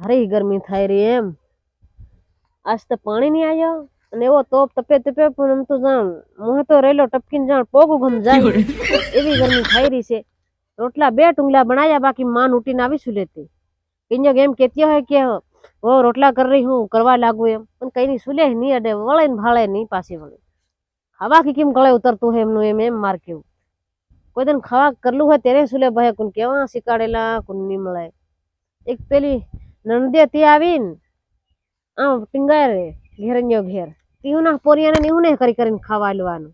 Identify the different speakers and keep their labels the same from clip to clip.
Speaker 1: ભારે ગરમી થાય રહી એમ. આજ તો પાણી નહીં આવ્યો અને એવો તોપ તપે તપે પણ આમ તો જાણ મોહે તો રેલો ટપકીને જાણ પોગું ગમ જાય. એવી ગરમી થઈ રહી છે. રોટલા બે ટુંગલા બનાવ્યા બાકી માન ઉઠીને આવીશું લેતી. કિંજક એમ કેતી હોય કે હો રોટલા કરી રહી હું કરવા લાગુ એમ. પણ કઈ નહીં સુલે નહીં અડે વળે ને ભાળે નહીં પાછી વળે. ખાવા કે કેમ ગળે ઉતરતું હોય એમનું એમ એમ માર કેવું. કોઈ દિન ખાવા કરલું હોય ત્યારે સુલે ભાઈ કોણ કેવા શીખાડેલા કોણ નહીં મળે. એક પેલી નણદે તે આવીને આમ ટીંગાય રે ઘેરન્યો ઘેર. તીહું ના પોરિયાને નીહું ને કરી કરીને ખાવા લેવાનું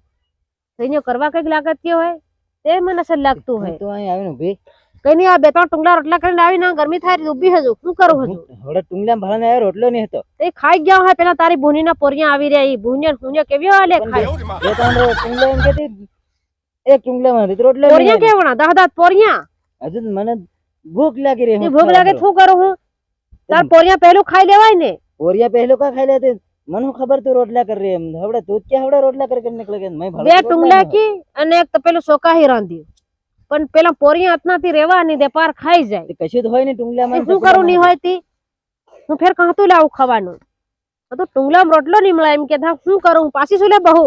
Speaker 1: તો અહીંયા કરવા કંઈક લાગત કે હોય? તે મને અસર લાગતું હોય.
Speaker 2: તો અહીં આવીને ઊભી.
Speaker 1: કઈ નહીં આ બે ત્રણ ટુંગલા રોટલા કરીને આવી ના ગરમી થાય ઊભી હજુ. શું કરું હજુ?
Speaker 2: હવે ટુંગલા ભરા ને રોટલો નહીં હતો.
Speaker 1: એ ખાઈ ગયા હોય પેલા તારી ભૂની ના પોરિયા આવી રહ્યા. ઈ ભૂનિયા ભૂનિયા કેવી હોય લે ખાય.
Speaker 2: બે ત્રણ ટુંગલા એમ કેતી એક ટુંગલામાં હતી તો રોટલો
Speaker 1: પોરિયા કેવણા દહ દહ પોરિયા?
Speaker 2: હજુ મને ભૂખ લાગી રહી
Speaker 1: ભૂખ લાગે શું કરું હું? તાર પોરિયા પહેલું ખાઈ લેવાય ને?
Speaker 2: પોરિયા પહેલું કા ખાઈ લેતે મને ખબર તું રોટલા કરી એમ? હવડે તું કે હવડે રોટલા કરી કરીને નીકળે કે મેં ભાળો
Speaker 1: બે ટુંગલા કી અને એક તો પેલું સોકાહી રાંધ્યું. પણ પેલા પોરિયા હાથનાથી રેવા ની દે પાર ખાઈ જાય.
Speaker 2: કશું તો હોય ને ટુંગલા માં
Speaker 1: શું કરું ની હોય તી? હું ફેર કાંતું લાવું ખાવાનું? તો ટુંગલામાં રોટલો ની મળે એમ કે શું કરું? પાછી શું લે બહુ?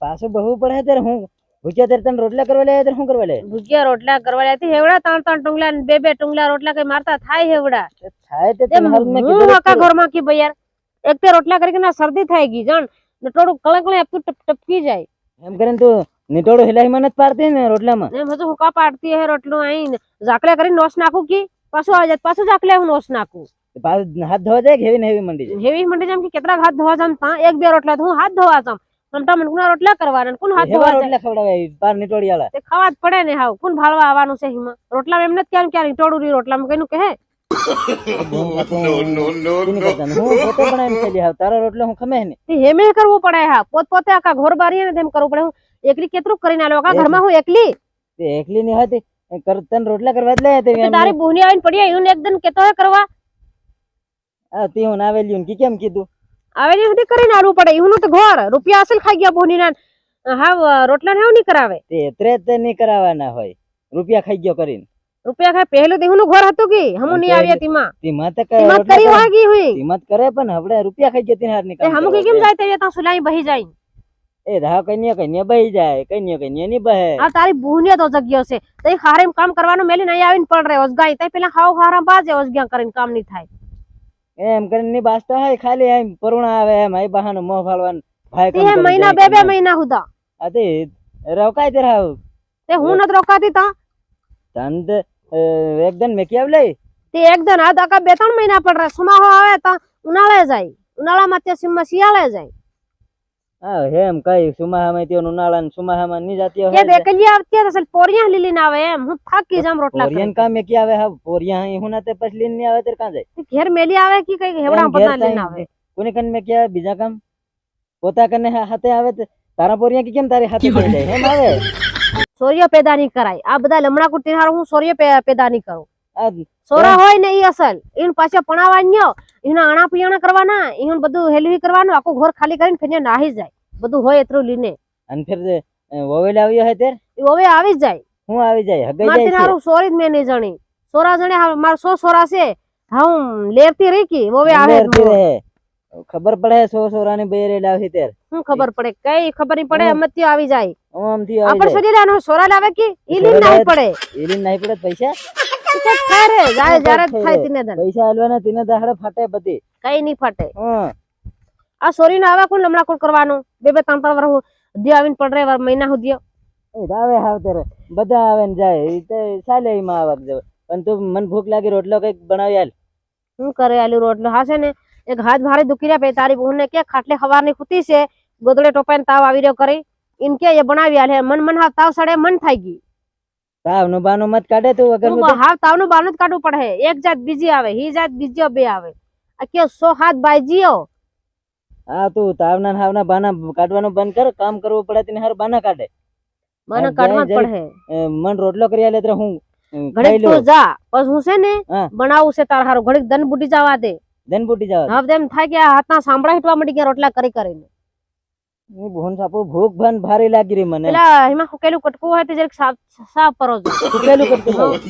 Speaker 2: પાછું બહુ પડે ત્યારે હું ભૂખ્યા ત્યારે તને રોટલા કરવા લે ત્યારે શું કરવા લે
Speaker 1: ભૂજ્યા રોટલા કરવા લેતી હેવડા ત્રણ ત્રણ ટુંગલા ને બે બે ટુંગલા રોટલા કઈ મારતા થાય હેવડા?
Speaker 2: તે થાય તે
Speaker 1: એમ
Speaker 2: તને હાલ મેં
Speaker 1: હું
Speaker 2: કીધું
Speaker 1: આખા
Speaker 2: જ
Speaker 1: ઘરમાં કી ભઈ યાર એક તે રોટલા કરી ના શરદી થઈ ગઈ જાણ. ને થોડું કળે કળે આપતું ટપ ટપકી જાય.
Speaker 2: એમ કરીને તું નીટોડું હિલાહીમાં નથી પાડતી ને રોટલામાં?
Speaker 1: એમ હજુ હું કા પાડતી હે રોટલું આઈને? ઝાકલે કરીને નોસ નાખું કી? પાછું આવી જાય પાછું ઝાકલે હું નોસ નાખું.
Speaker 2: તે પાછું હાથ ધોવા જાય કે હેવી ને હેવી મંડી જાય?
Speaker 1: હેવી મંડી જેમ કે કેટલા હાથ ધોવા જામ તા એક બે રોટલા તો હું હાથ ધોવા જામ. મમતા મને કોના રોટલા કરવાના. ને કોણ હાથ ધોવા
Speaker 2: રોટલા ખવડાવે બાર નીટોડી વાળા
Speaker 1: તે ખાવા જ પડે ને હાવ. કોણ ભાળવા આવવાનું છે હિમાં રોટલા એમ નથી કેમ ક્યાં નીટોડું રી રોટલા કઈનું કહે?
Speaker 2: હું પોતે બનાવીને ખાઈ લે હાવ તારો રોટલો હું ખમે ને.
Speaker 1: તે હેમે કરવું પડે હા પોત પોતે આખા ઘર બારી ને તેમ કરવું પડે. હું એકલી કેટલું કરીને આલો આખા
Speaker 2: એકલી.
Speaker 1: ઘરમાં હું એકલી?
Speaker 2: તે એકલી ની હતી. કર રોટલા કરવા જ લે તે
Speaker 1: તારી બુહની આવીને પડી એને એકદમ કેતો હે કરવા?
Speaker 2: આ તે હું આવેલી ને કેમ કીધું?
Speaker 1: આવેલી સુધી કરીને આલવું પડે. એવું તો ઘર. રૂપિયા અસલ ખાઈ ગયા બોની ના. હા રોટલા ને નહીં કરાવે.
Speaker 2: તે ત્રે તે નહીં કરાવવાના હોય. રૂપિયા ખાઈ ગયો કરીને.
Speaker 1: રૂપિયા ખાય પહેલું તો એનું ઘર હતું કે. હમુ નહીં આવ્યા તીમાં.
Speaker 2: તીમાં તો
Speaker 1: તેમાં કરી વાગી હોય
Speaker 2: કિંમત કરે પણ હવે રૂપિયા ખાઈ ગયો તીને
Speaker 1: હાર
Speaker 2: નીકળે
Speaker 1: હમું કે કેમ જાય તે ત્યાં સુલાઈ બહી જાય?
Speaker 2: એ રાહ કન્યા કન્યા બહી જાય. કન્યા કન્યા ની બહે.
Speaker 1: આ તારી બુહની તો જગ્યો છે. તે હારે કામ કરવાનું મેલી નહીં આવીને પડ રહે ઓસગાઈ તે પેલા હાવ હારા બાજે ઓસગ્યા કરીને કામ નહીં થાય.
Speaker 2: એમ કરીને બાસતા હોય ખાલી એમ પરુણા આવે એમ આઈ બહાનો મોહ ફાળવાનું ભાઈ કામ કરે
Speaker 1: મહિના બે બે મહિના હુદા.
Speaker 2: અતે રોકાય તે રાવ
Speaker 1: તે હું નથી રોકાતી તા?
Speaker 2: તન તે એકદમ મેકી આવ લઈ.
Speaker 1: તે એકદમ આ દકા બે ત્રણ મહિના પડ રહે સુમાહો આવે તા ઉનાળે જાય. ઉનાળામાં તે સીમમાં શિયાળે જાય.
Speaker 2: હા હેમ કઈ સુમાહામાં તે ઉનાળા ને સુમાહામાં ની જાતી
Speaker 1: કે
Speaker 2: હોય
Speaker 1: દેકલી આવતી હશે અસલ પોરિયા લીલી ના આવે એમ. હું થાકી જામ રોટલા
Speaker 2: પોરિયન
Speaker 1: કરીને.
Speaker 2: કા મેકી આવે? હા પોરિયા અહીં હું ના તે પછી લીનની આવે તે કાં જાય?
Speaker 1: તે ઘેર મેલી આવે કે કઈ હેવડા
Speaker 2: એમ ઘેર
Speaker 1: પતા લઈને
Speaker 2: તાઈ
Speaker 1: આવે?
Speaker 2: કોને કન મેકી આવે બીજા કામ? પોતા કને હા- હાથે આવે તે. તારા પોરિયા કે કેમ તારી હાથે થઈ જાય? એમ આવે.
Speaker 1: સૂર્ય પેદા નહીં કરાય. આ બધા લમણા કુટી હારું હું સૂર્ય પે- પેદા નહીં કરું.
Speaker 2: આ
Speaker 1: સોરા હોય ને ઈ અસલ. ઈન પાછો પણાવા ન્યો. ઈન આણા પિયાણા કરવાના. ઈન બધું હેલવી કરવાનું. આખું ઘર ખાલી કરીને ફેને નાહી જાય. બધું હોય એટલું લીને.
Speaker 2: અન ફેર આવ્યો હોય ત્યારે?
Speaker 1: ઈ હવે આવી જાય.
Speaker 2: હું આવી જાય? હગાઈ જાય છે?
Speaker 1: હારું સોરી મેં નહીં સોરા જણે હા, માર સો સોરા છે. હા હું લેરતી રહી કી? હવે આવે.
Speaker 2: ખબર પડે સો સોરાની બેરે લાવી તેર
Speaker 1: હું ખબર પડે? કઈ ખબર નહીં પડે. અમત્યો આવી જાય.
Speaker 2: આમથી આવી
Speaker 1: આપણ
Speaker 2: જાય.
Speaker 1: લેવાનો સોરા લાવે કે? ઈ
Speaker 2: સોરા
Speaker 1: લીન નાહી પડે.
Speaker 2: એલી નહીં પડે પૈસા?
Speaker 1: થાય જાય
Speaker 2: કંઈક
Speaker 1: જ્યારે જ
Speaker 2: થાય
Speaker 1: થાય. તીને દન
Speaker 2: પૈસા આલવાના તેને દાહડે ફાટે બધી.
Speaker 1: કઈ નહીં ફાટે. આ સોરી ને આવે કોણ લમણા કોણ કરવાનું? બે બે ત્રણ ત્રણ વર્ષ સુધી આવીને પડ રે મહિના સુધી
Speaker 2: એ આવે હાવ ત્યારે. બધા આવે ને જાય. ઈ તો ચાલે એમાં આવક જવક. પણ તું મને ભૂખ લાગી રોટલો કંઈક બનાવી આલ.
Speaker 1: શું કરે આલુ રોટલો? હાશે ને? એક હાથ ભારે દુખી રહ્યા પે તારી બહુ ને કે ખાટલે ખવારની ખૂતી છે? ગોદડે ટોપાઈને તાવ આવી રહ્યો કરી. ઇન કે એ બનાવી આલે? મન મન તાવ સડે મન થઈ ગઈ
Speaker 2: તાવનું બાનું મત કાઢે તું વગર હા
Speaker 1: તાવનું બાનું જ કાઢવું પડે એક જાત બીજી આવે હી જાત બીજી બે આવે. આ કે સો હાથ બાઈજીઓ
Speaker 2: હા તું તાવના હાવના બાના કાઢવાનું બંધ કર કામ કરવું પડે તેને હારું બાના કાઢે. બાના
Speaker 1: કાઢવા. પડે
Speaker 2: મન રોટલો કરી આલે એટલે હું
Speaker 1: ઘડીક તું જા બસ હું છે ને. બનાવું છે તાર હારું. ઘડીક દન બુટી જવા દે.
Speaker 2: દન બુટી જવા
Speaker 1: હવે એમ થાય કે આ હાથના સાંભળા હિટવા મળી ગયા રોટલા કરી કરીને.
Speaker 2: એ ભોન સાપુ ભૂખ ભાન ભારે લાગી રહી મને
Speaker 1: પેલા એમાં સુકેલું કટકું હોય તે જરાક સાફ સાફ કરો છો
Speaker 2: હુકેલું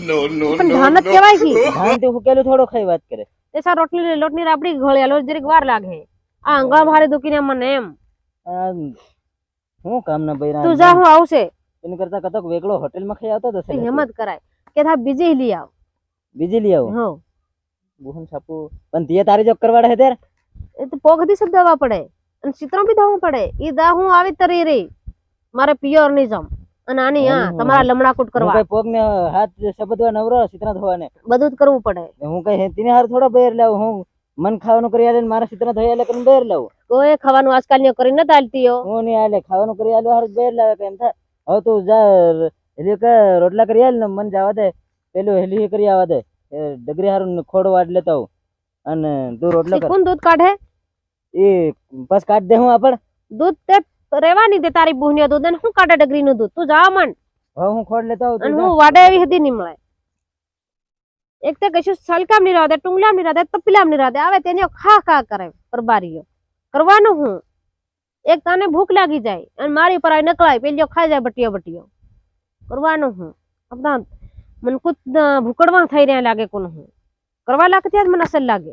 Speaker 2: નો નો
Speaker 1: પણ ધાન જ કહેવાય કે
Speaker 2: ધાન તે હુકેલું થોડો ખાઈ વાત કરે
Speaker 1: તે સા રોટલી લોટની રાબડી ઘોળી આલો જરીક વાર લાગે આ અંગા ભારે દુખીને મને એમ
Speaker 2: હું કામ ના બૈરા
Speaker 1: તું જા હું આવશે
Speaker 2: એની કરતા કતક વેગળો હોટેલમાં ખાઈ આવતો તો
Speaker 1: હિંમત કરાય કે થા બીજી લઈ આવ
Speaker 2: બીજી લઈ આવું
Speaker 1: હો
Speaker 2: ભોન સાપુ પણ તે તારે જો કરવાડે હે ત્યારે
Speaker 1: એ તો પોગથી શબ્દ દવા પડે અને ચિત્રો બી દવા પડે. એ દા હું આવી તરી રે મારે પિયોરની જમ અને આની હા તમારા લમણા કૂટ કરવા.
Speaker 2: કોઈ પોગ ને હાથ શબ્દવા નવરો સિતના ધોવાને?
Speaker 1: બધું જ કરવું પડે.
Speaker 2: હું કઈ હેતીને હાર થોડો બેર લાવું? હું મન ખાવાનું કરી આલે મારા ચિત્ર ધોયા એટલે કરીને બેર લાવું?
Speaker 1: કોઈ ખાવાનું આજકાલ ને કરી ન આલતી હો
Speaker 2: હું નહીં આલે ખાવાનું કરી આલો હાર બેર લાવે કેમ થાય. હવે તું જા એટલે કે રોટલા કરી આલ ને મન જવા દે. પેલું હેલી કરી આવા દે. ડગરી હારું ખોડવા લેતા હું અને તું રોટલા
Speaker 1: કોણ દૂધ કાઢે?
Speaker 2: એ બસ કાઢ દે હું આપણ.
Speaker 1: દૂધ તે રેવાની દે તારી બુહની દૂધ ને હું કાઢે ડગરી નું દૂધ. તું જા મન.
Speaker 2: હવે હું ખોડ લેતો આવું
Speaker 1: અને હું વાડે એવી હતી નહીં મળે એક તે કશું સલકામ નહીં રાતે ટુંગલામ નહીં રાતે તપીલામ નહીં રાતે આવે તેને ખા ખા કરે પરબારીઓ. કરવાનું હું? એક તને ભૂખ લાગી જાય અને મારી પર નકળાય પેલીઓ ખાઈ જાય બટીઓ બટીઓ. કરવાનું હું? આપણા મને કુત ભૂકડવા થઈ રહ્યા લાગે કોણ હું? કરવા લાગે ત્યારે મને અસર લાગે.